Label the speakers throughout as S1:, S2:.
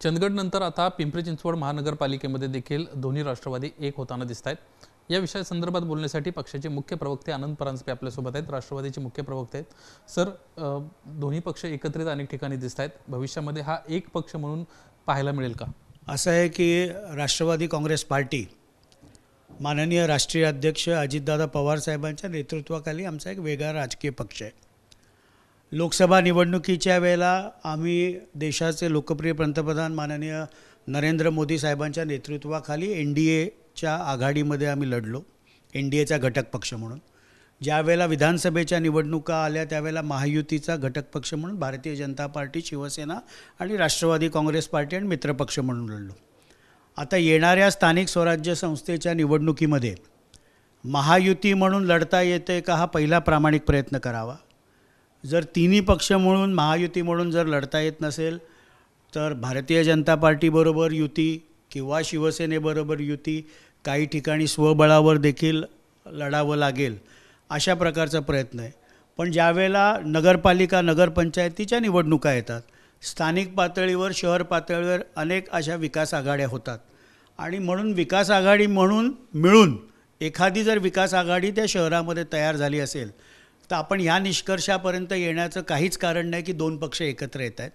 S1: चंदगड नंतर आता पिंपरी चिंचवड महानगरपालिकेमध्ये देखील दोन्ही राष्ट्रवादी एक होताना दिसत आहेत या विषयासंदर्भात बोलण्यासाठी पक्षाचे मुख्य प्रवक्ते आनंद परांजपे आपल्यासोबत आहेत. राष्ट्रवादीचे मुख्य प्रवक्ते आहेत. सर दोन्ही पक्ष एकत्रित अनेक ठिकाणी दिसत आहेत भविष्यामध्ये हा एक पक्ष म्हणून पाहायला मिळेल का?
S2: असं आहे की राष्ट्रवादी काँग्रेस पार्टी माननीय राष्ट्रीय अध्यक्ष अजितदादा पवार साहेबांच्या नेतृत्वाखाली आमचा एक वेगळा राजकीय पक्ष आहे. लोकसभा निवडणुकीच्या वेळेला आम्ही देशाचे लोकप्रिय पंतप्रधान माननीय नरेंद्र मोदी साहेबांच्या नेतृत्वाखाली एन डी एच्या आघाडीमध्ये आम्ही लढलो एन डी एचा घटक पक्ष म्हणून. ज्यावेळेला विधानसभेच्या निवडणुका आल्या त्यावेळेला महायुतीचा घटक पक्ष म्हणून भारतीय जनता पार्टी शिवसेना आणि राष्ट्रवादी काँग्रेस पार्टी आणि मित्रपक्ष म्हणून लढलो. आता येणाऱ्या स्थानिक स्वराज्य संस्थेच्या निवडणुकीमध्ये महायुती म्हणून लढता येते का हा पहिला प्रामाणिक प्रयत्न करावा? जर तिन्ही पक्ष म्हणून महायुती म्हणून जर लढता येत नसेल तर भारतीय जनता पार्टीबरोबर युती किंवा शिवसेनेबरोबर युती काही ठिकाणी स्वबळावर देखील लढावं लागेल अशा प्रकारचा प्रयत्न आहे. पण ज्यावेळेला नगरपालिका नगरपंचायतीच्या निवडणुका येतात स्थानिक पातळीवर शहर पातळीवर अनेक अशा विकास आघाड्या होतात. आणि म्हणून विकास आघाडी म्हणून मिळून एखादी जर विकास आघाडी त्या शहरामध्ये तयार झाली असेल तर आपण ह्या निष्कर्षापर्यंत येण्याचं काहीच कारण नाही की दोन पक्ष एकत्र येत आहेत.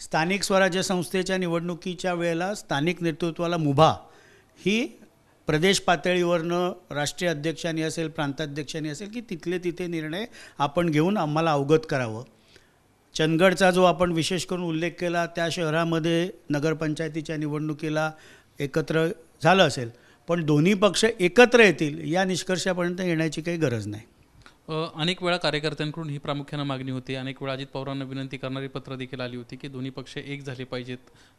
S2: स्थानिक स्वराज्य संस्थेच्या निवडणुकीच्या वेळेला स्थानिक नेतृत्वाला मुभा ही प्रदेश पातळीवरनं राष्ट्रीय अध्यक्षांनी असेल प्रांताध्यक्षांनी असेल की तिथले तिथे निर्णय आपण घेऊन आम्हाला अवगत करावं. चंदगडचा जो आपण विशेष करून उल्लेख केला त्या शहरामध्ये नगरपंचायतीच्या निवडणुकीला एकत्र झालं असेल. पण दोन्ही पक्ष एकत्र येतील या निष्कर्षापर्यंत येण्याची काही गरज नाही.
S1: अनेक वेळा कार्यकर्त्यांकडून ही प्रामुख्यानं मागणी होती. अनेक वेळा अजित पवारांना विनंती करणारी पत्र देखील आली होती की दोन्ही पक्ष एक झाले पाहिजेत.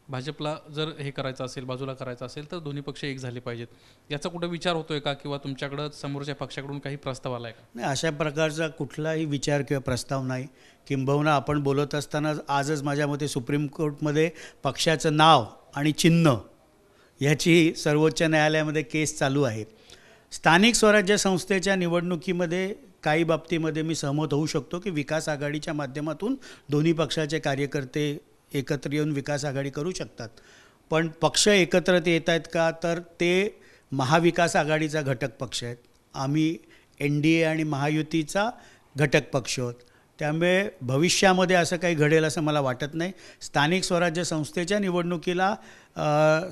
S1: भाजपला जर हे करायचं असेल बाजूला करायचं असेल तर दोन्ही पक्ष एक झाले पाहिजेत. याचा कुठं विचार होतोय का किंवा तुमच्याकडं समोरच्या पक्षाकडून काही प्रस्ताव आलाय का?
S2: नाही अशा प्रकारचा कुठलाही विचार किंवा प्रस्ताव नाही. किंबहुना आपण बोलत असताना आजच माझ्या मते सुप्रीम कोर्टमध्ये पक्षाचं नाव आणि चिन्ह ह्याची सर्वोच्च न्यायालयामध्ये केस चालू आहे स्थानिक स्वराज्य संस्थेच्या निवडणुकीमध्ये काही बाबतीमध्ये मी सहमत होऊ शकतो की विकास आघाडीच्या माध्यमातून दोन्ही पक्षाचे कार्यकर्ते एकत्र येऊन विकास आघाडी करू शकतात. पण पक्ष एकत्र येत आहेत का? तर ते महाविकास आघाडीचा घटक पक्ष आहेत. आम्ही एन डी ए आणि महायुतीचा घटक पक्ष आहोत. त्यामुळे भविष्यामध्ये असं काही घडेल असं मला वाटत नाही. स्थानिक स्वराज्य संस्थेच्या निवडणुकीला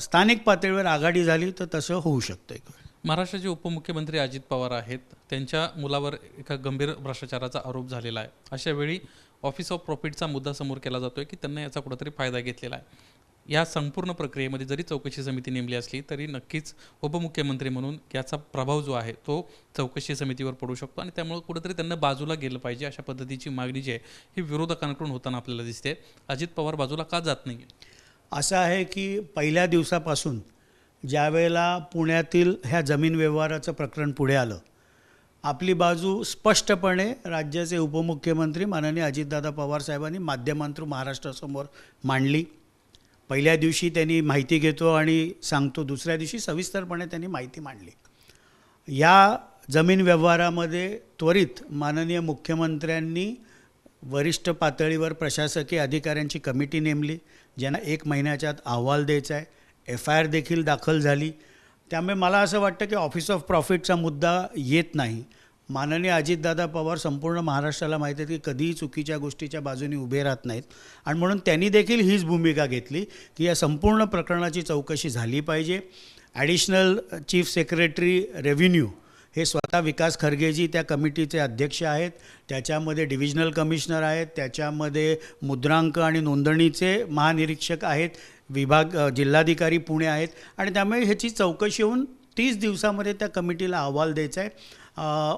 S2: स्थानिक पातळीवर आघाडी झाली तर तसं होऊ शकतं
S1: महाराष्ट्राचे उपमुख्यमंत्री अजित पवार आहेत. त्यांच्या मुलावर एका गंभीर भ्रष्टाचाराचा आरोप झालेला आहे. अशा वेळी ऑफिस ऑफ प्रॉफिटचा मुद्दा समोर केला जातोय की त्यांना याचा कुठंतरी फायदा घेतलेला आहे. या संपूर्ण प्रक्रियेमध्ये जरी चौकशी समिती नेमली असली तरी नक्कीच उपमुख्यमंत्री म्हणून याचा प्रभाव जो आहे तो चौकशी समितीवर पडू शकतो आणि त्यामुळे कुठंतरी त्यांना बाजूला गेलं पाहिजे अशा पद्धतीची मागणी जी आहे ही विरोधकांकडून होताना आपल्याला दिसते. अजित पवार बाजूला का जात नाही
S2: असं आहे की पहिल्या दिवसापासून ज्यावेळेला पुण्यातील ह्या जमीन व्यवहाराचं प्रकरण पुढे आलं आपली बाजू स्पष्टपणे राज्याचे उपमुख्यमंत्री माननीय अजितदादा पवार साहेबांनी माध्यमांतरू महाराष्ट्रासमोर मांडली. पहिल्या दिवशी त्यांनी माहिती घेतो आणि सांगतो दुसऱ्या दिवशी सविस्तरपणे त्यांनी माहिती मांडली. या जमीन व्यवहारामध्ये त्वरित माननीय मुख्यमंत्र्यांनी वरिष्ठ पातळीवर प्रशासकीय अधिकाऱ्यांची कमिटी नेमली ज्यांना एक महिन्याच्या आत अहवाल द्यायचा आहे. एफ आय आर देखील दाखल झाली. त्यामुळे मला असं वाटतं की ऑफिस ऑफ प्रॉफिटचा मुद्दा येत नाही. माननीय अजितदादा पवार संपूर्ण महाराष्ट्राला माहीत आहेत की कधीही चुकीच्या गोष्टीच्या बाजूने उभे राहत नाहीत. आणि म्हणून त्यांनी देखील हीच भूमिका घेतली की या संपूर्ण प्रकरणाची चौकशी झाली पाहिजे. ॲडिशनल चीफ सेक्रेटरी रेव्हेन्यू हे स्वतः विकास खरगेजी त्या कमिटीचे अध्यक्ष आहेत. त्याच्यामध्ये डिव्हिजनल कमिशनर आहेत. त्याच्यामध्ये मुद्रांक आणि नोंदणीचे महानिरीक्षक आहेत. विभाग जिल्हाधिकारी पुणे आहेत. आणि त्यामुळे ह्याची चौकशी होऊन तीस दिवसामध्ये त्या कमिटीला अहवाल द्यायचा आहे.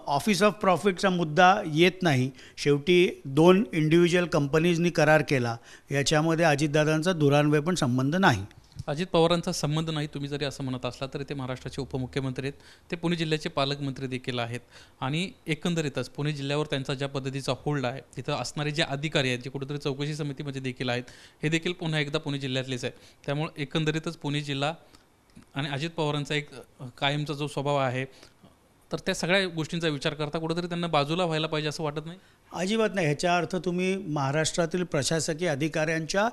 S2: ऑफिस ऑफ प्रॉफिटचा मुद्दा येत नाही. शेवटी दोन इंडिव्हिज्युअल कंपनीजनी करार केला. याच्यामध्ये अजितदादांचा दुरान्वय पण संबंध नाही.
S1: अजित पवारांचा संबंध नाही तुम्ही जरी असं म्हणत असला तरी ते महाराष्ट्राचे उपमुख्यमंत्री आहेत. ते पुणे जिल्ह्याचे पालकमंत्री देखील आहेत. आणि एकंदरीतच पुणे जिल्ह्यावर त्यांचा ज्या पद्धतीचा होल्ड आहे तिथं असणारे जे अधिकारी आहेत जे कुठेतरी चौकशी समितीमध्ये देखील आहेत हे देखील पुन्हा एकदा पुणे जिल्ह्यातलेच आहे त्यामुळे एकंदरीतच पुणे जिल्हा आणि अजित पवारांचा एक कायमचा जो स्वभाव आहे तर त्या सगळ्या गोष्टींचा विचार करता कुठेतरी त्यांना बाजूला व्हायला पाहिजे असं वाटत नाही?
S2: अजिबात नाही. ह्याचा अर्थ तुम्ही महाराष्ट्रातील प्रशासकीय अधिकाऱ्यांच्या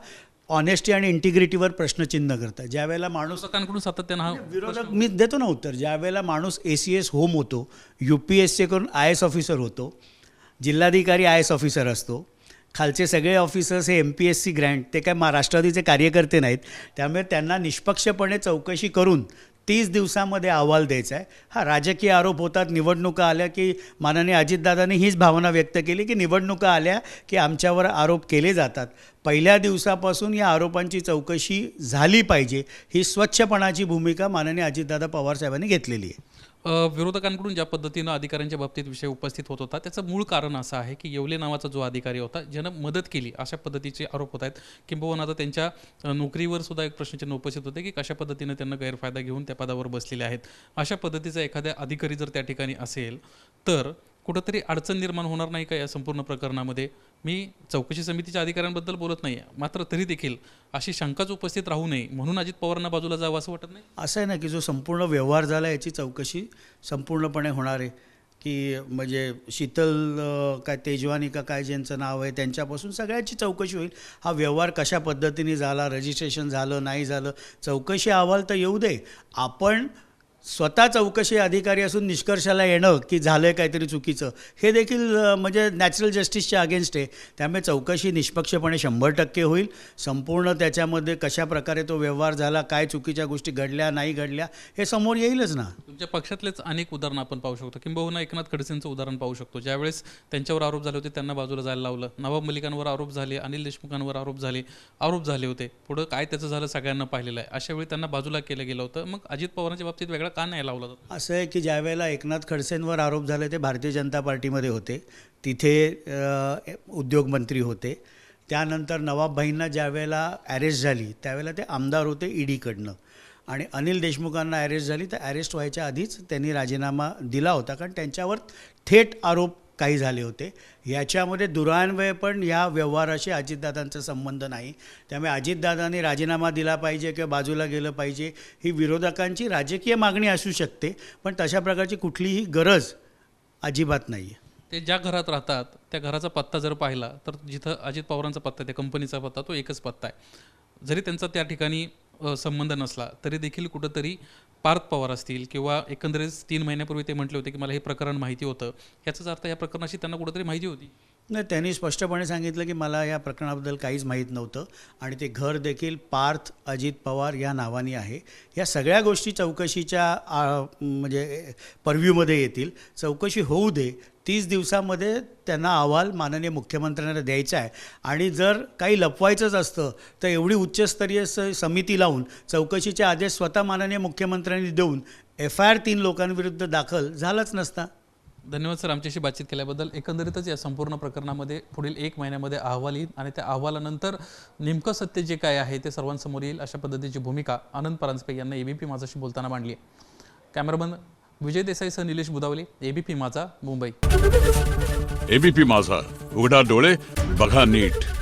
S2: ऑनेस्टी आणि इंटिग्रिटीवर प्रश्नचिन्ह करतात ज्या वेळेला माणूस
S1: विरोधकांकडून सातत्यानं हा
S2: विरोधक मी देतो ना उत्तर. ज्या वेळेला माणूस ए सी एस होम होतो यू पी एस सी करून आय एस ऑफिसर होतो जिल्हाधिकारी आय एस ऑफिसर असतो खालचे सगळे ऑफिसर्स हे M P S C Grant ते काय मा राष्ट्रवादीचे कार्यकर्ते नाहीत. त्यामुळे त्यांना निष्पक्षपणे चौकशी करून तीस दिवसामध्ये अहवाल द्यायचा आहे हा राजकीय आरोप होतात निवडणुका आल्या की माननीय अजितदादांनी हीच भावना व्यक्त केली की निवडणुका आल्या की आमच्यावर आरोप केले जातात. पहिल्या दिवसापासून या आरोपांची चौकशी झाली पाहिजे ही स्वच्छपणाची भूमिका माननीय अजितदादा पवारसाहेबांनी घेतलेली आहे.
S1: विरोधकांकडून ज्या पद्धतीनं अधिकाऱ्यांच्या बाबतीत विषय उपस्थित होत होता त्याचं मूळ कारण असं आहे की येवले नावाचा जो अधिकारी होता ज्यानं मदत केली अशा पद्धतीचे आरोप होत आहेत. किंबहुना आता त्यांच्या नोकरीवर सुद्धा एक प्रश्नचिन्ह उपस्थित होते की कशा पद्धतीनं त्यांना गैरफायदा घेऊन त्या पदावर बसलेले आहेत. अशा पद्धतीचा एखाद्या अधिकारी जर त्या ठिकाणी असेल तर कुठंतरी अडचण निर्माण होणार नाही का या संपूर्ण प्रकरणामध्ये? मी चौकशी समितीच्या अधिकाऱ्यांबद्दल बोलत नाही मात्र तरी देखील अशी शंकाच उपस्थित राहू नये म्हणून अजित पवारांना बाजूला जावं असं वाटत नाही?
S2: असं आहे ना की जो संपूर्ण व्यवहार झाला याची चौकशी संपूर्णपणे होणार आहे. की म्हणजे शीतल काय तेजवानी का काय ज्यांचं नाव आहे त्यांच्यापासून सगळ्याची चौकशी होईल. हा व्यवहार कशा पद्धतीने झाला रजिस्ट्रेशन झालं नाही झालं चौकशी अहवाल तर येऊ दे. आपण स्वतः चौकशी अधिकारी असून निष्कर्षाला येणं की झालं आहे काहीतरी चुकीचं हे देखील म्हणजे नॅचरल जस्टिसच्या अगेन्स्ट आहे. त्यामुळे चौकशी निष्पक्षपणे शंभर टक्के होईल. संपूर्ण त्याच्यामध्ये कशा प्रकारे तो व्यवहार झाला काय चुकीच्या गोष्टी घडल्या नाही घडल्या हे समोर येईलच ना.
S1: तुमच्या पक्षातलेच अनेक उदाहरणं आपण पाहू शकतो. किंबहुना एकनाथ खडसेंचं उदाहरण पाहू शकतो. ज्यावेळेस त्यांच्यावर आरोप झाले होते त्यांना बाजूला जायला लावलं. नवाब मलिकांवर आरोप झाले अनिल देशमुखांवर आरोप झाले आरोप झाले होते. पुढं काय त्याचं झालं सगळ्यांना पाहिलेलं आहे. अशा वेळी त्यांना बाजूला केलं गेलं होतं. मग अजित पवारांच्या बाबतीत वेगळा का नाही लावला जातो?
S2: असं आहे की ज्यावेळेला एकनाथ खडसेंवर आरोप झाले ते भारतीय जनता पार्टीमध्ये होते. तिथे उद्योगमंत्री होते. त्यानंतर नवाबभाईंना ज्यावेळेला ॲरेस्ट झाली त्यावेळेला ते आमदार होते ईडीकडनं आणि अनिल देशमुखांना अरेस्ट झाली तर अरेस्ट व्हायच्या आधीच त्यांनी राजीनामा दिला होता. कारण त्यांच्यावर थेट आरोप काही झाले होते. याच्यामध्ये दुरान्वय पण या व्यवहाराशी अजितदादांचा संबंध नाही. त्यामुळे अजितदादांनी राजीनामा दिला पाहिजे किंवा बाजूला गेलं पाहिजे ही विरोधकांची राजकीय मागणी असू शकते. पण तशा प्रकारची कुठलीही गरज अजिबात नाही आहे
S1: ते ज्या घरात राहतात त्या घराचा पत्ता जर पाहिला तर जिथं अजित पवारांचा पत्ता त्या कंपनीचा पत्ता तो एकच पत्ता आहे. जरी त्यांचा त्या ठिकाणी संबंध नसला तरी देखील कुठंतरी पार्थ पवार असतील किंवा एकंदरीत तीन महिन्यापूर्वी ते म्हटले होते की मला हे प्रकरण माहिती होतं. याचाच अर्थ या प्रकरणाशी त्यांना कुठंतरी माहिती होती.
S2: नाही त्यांनी स्पष्टपणे सांगितलं की मला या प्रकरणाबद्दल काहीच माहीत नव्हतं आणि ते घर देखील पार्थ अजित पवार या नावाने आहे. या सगळ्या गोष्टी चौकशीच्या म्हणजे परव्ह्यूमध्ये येतील. चौकशी होऊ दे तीस दिवसामध्ये त्यांना अहवाल माननीय मुख्यमंत्र्यांना द्यायचा आहे. आणि जर काही लपवायचंच असतं तर एवढी उच्चस्तरीय स समिती लावून चौकशीचे आदेश स्वतः माननीय मुख्यमंत्र्यांनी देऊन एफ आय आर तीन लोकांविरुद्ध दाखल झालाच नसता.
S1: धन्यवाद सर आमच्याशी बातचीत केल्याबद्दल. एकंदरीतच या संपूर्ण प्रकरणामध्ये पुढील एक महिन्यामध्ये अहवाल येईल आणि त्या अहवालानंतर नेमकं सत्य जे काय आहे ते सर्वांसमोर येईल अशा पद्धतीची भूमिका आनंद परांजपे यांना एबीपी माझाशी बोलताना मांडली आहे. कॅमेरामन विजय देसाईसह निलेश बुदावले एबीपी माझा मुंबई.
S3: एबीपी माझा. उघडा डोळे बघा नीट.